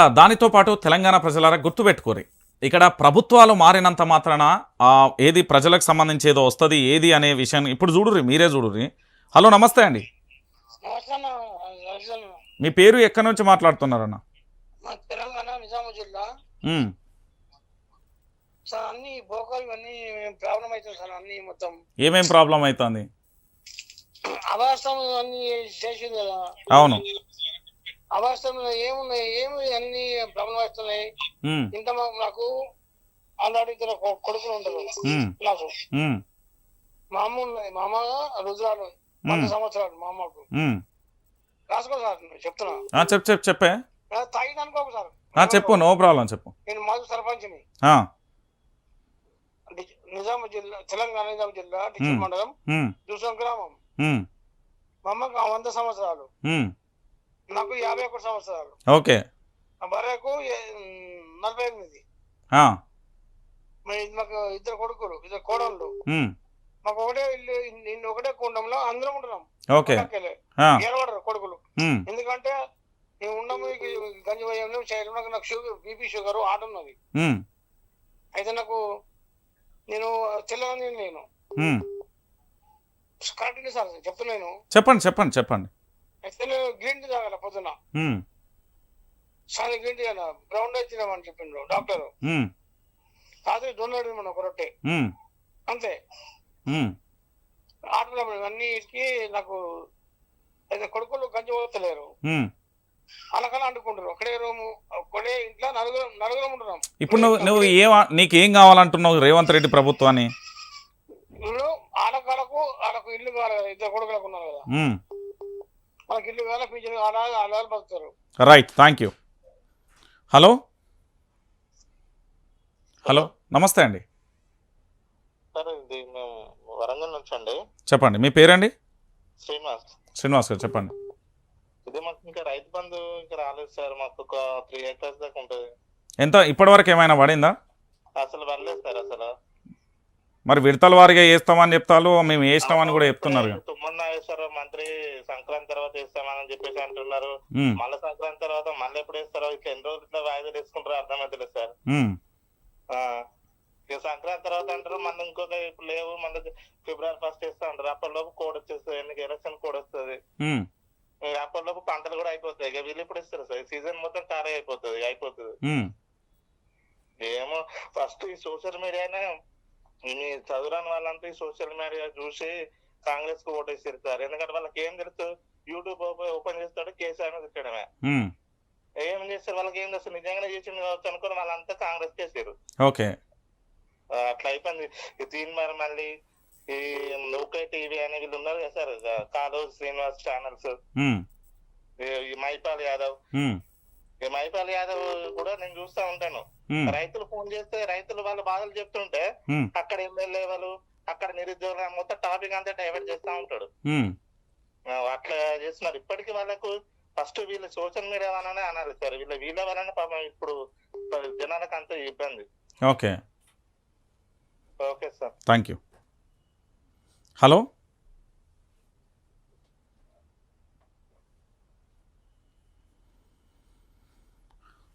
దానితో పాటు తెలంగాణ ప్రజలారా గుర్తుపెట్టుకోరి. ఇక్కడ ప్రభుత్వాలు మారినంత మాత్రాన ఏది ప్రజలకు సంబంధించి ఏదో వస్తుంది ఏది అనే విషయాన్ని ఇప్పుడు చూడుర్రి మీరే చూడుర్రి. హలో నమస్తే అండి. మీ పేరు ఎక్కడి నుంచి మాట్లాడుతున్నారన్న? ఏమేం ప్రాబ్లం అవుతుంది? అవును. అవాస్తవం ఏమున్నాయి? ఏమి అన్ని ప్రాబ్లం అవుతున్నాయి ఉమ్, ఇంత మా- నాకు ఆల్రెడీ ఇద్దరు కొడుకులు ఉంటారు ఉమ్, నాకు. మా అమ్మ ఉన్నది. మా అమ్మ రుద్రాలు. వంద సంవత్సరాలు మా అమ్మకు. రాసుకో సార్ నేను చెప్తున్నా. ఆ, చెప్పు చెప్పు తాగిన అనుకోకు సార్ చెప్పు నో ప్రాబ్లం చెప్పు. నేను మాజీ సర్పంచ్ని. నిజాం జిల్లా తెలంగాణ నిజాం జిల్లా. మండలం దూసం గ్రామం. మా అమ్మకు వంద సంవత్సరాలు. నాకు యాభై ఒకటి సంవత్సరాలు. ఓకే. భార్యకు నలభై ఎనిమిది. మాకు ఇద్దరు కొడుకులు ఇద్దరు కోడళ్ళు. మాకు ఒకటే ఇల్లు ఇల్లు ఒకటే కుండంలో అందరం ఉంటున్నాం. ఓకే. ఏడవడరు కొడుకులు. ఎందుకంటే నేను ఉండము గంజి వయంలో చేయడం నాకు షుగర్ బీపీ షుగర్ ఆట ఉన్నది. అయితే నాకు నేను తెల్లని నేను. కరెక్ట్ సార్ చెప్తున్నాను. చెప్పండి చెప్పండి చెప్పండి. నేను గ్రీన్ టీ తాగాల పొద్దున. సాయంత్రం గ్రీన్ టీ అన్న బ్రౌన్ రైస్ తినమని చెప్పిండ్రు డాక్టర్. రాత్రి దొన్నడు మన ఒక రొట్టె. అంతే. ఆటలు అన్నిటికి నాకు అయితే కొడుకులు గంజి పోతలేరు. అలకలా అంటుకుంటారు. ఒకటే రూము ఒకటే ఇంట్లో నలుగురు నలుగురం ఉంటున్నాం. ఇప్పుడు నువ్వు నువ్వు ఏం నీకు ఏం కావాలంటున్నావు రేవంత్ రెడ్డి ప్రభుత్వాన్ని? ఇప్పుడు ఆడకాలకు ఆడకు ఇల్లు కావాలి ఇద్దరు కొడుకులకు ఉన్నారు కదా. ఇల్లు కావాలి పింఛన్ ఆడ ఆడవాళ్ళు బతుకుతారు right thank you hello hello నమస్తే అండి. సార్ ఇది మేము వరంగల్ నుంచి అండి. చెప్పండి మీ పేరండి? శ్రీనివాస్. శ్రీనివాస్ గారు చెప్పండి. ఇది మాకు ఇంకా రైతు బంధు ఇంకా రాలేదు సార్ మాకు ఒక త్రీ ఏకర్స్ దాకా ఉంటుంది. ఎంత? ఇప్పటివరకు ఏమైనా పడిందా? అసలు పడలేదు సార్ అసలు. మరి విడతల వారిగా వేస్తామని చెప్తారు మేము వేసినామని కూడా చెప్తున్నారు. తుమ్మల నాగేశ్వరరావు మంత్రి సంక్రాంతి తర్వాత వేస్తామని చెప్పేసి అంటున్నారు. మళ్ళీ సంక్రాంతి తర్వాత మళ్ళీ ఎప్పుడు వేస్తారో ఇట్లా ఎన్ని రోజులు ఇట్లా వాయిదాలు వేసుకుంటారో అర్థమవుతలేదు సార్. ఇక సంక్రాంతి తర్వాత అంటారు మళ్ళీ ఇంకొక ఇప్పుడు లేవు మళ్ళీ ఫిబ్రవరి ఫస్ట్ వేస్తా అంటారు. అప్పటిలోపు కోడ్ వచ్చేస్తుంది ఎన్నిక ఎలక్షన్ కోడ్ వస్తుంది. అప్పటిలోపు పంటలు కూడా అయిపోతాయి. ఇక వీళ్ళు ఇప్పుడు ఇస్తారు సార్. సీజన్ మొత్తం ఖాళీ అయిపోతుంది అయిపోతుంది. ఏమో ఫస్ట్ ఈ సోషల్ మీడియానే ఈ చదువురాని వాళ్ళంతా సోషల్ మీడియా చూసి కాంగ్రెస్కు ఓటేసారు సార్ ఎందుకంటే వాళ్ళకి ఏం తెలుసు? యూట్యూబ్ ఓపెన్ చేస్తాడు కేసీఆర్ తిట్టడమే. ఏం చేస్తారు? వాళ్ళకి ఏం తెలుసు? నిజంగానే చేసింది కావచ్చు అనుకుని వాళ్ళంతా కాంగ్రెస్ చేసారు ఓకే. అట్లా అయిపోయింది. ఈ తీన్ మరి మళ్ళీ ఈ నౌకే టీవీ అని వీళ్ళు ఉన్నారు కదా సార్? కాలు శ్రీనివాస్ ఛానల్స్ మైపాల్ యాదవ్. ఈ మైపాల్ యాదవ్ కూడా నేను చూస్తా ఉంటాను. రైతులు ఫోన్ చేస్తే రైతులు వాళ్ళ బాధలు చెప్తుంటే అక్కడ ఎమ్మెల్యే వాళ్ళు అక్కడ నిరుద్యోగులు మొత్తం టాపిక్ అంతా డైవర్ట్ చేస్తా ఉంటాడు. అట్లా చేస్తున్నారు. ఇప్పటికీ వాళ్ళకు ఫస్ట్ వీళ్ళు సోషల్ మీడియా వల్లనే అనాలి సార్. వీళ్ళ వీళ్ళ వల్లనే పాపం ఇప్పుడు జనాలకు అంత ఇబ్బంది. Okay. Okay sir. Thank you hello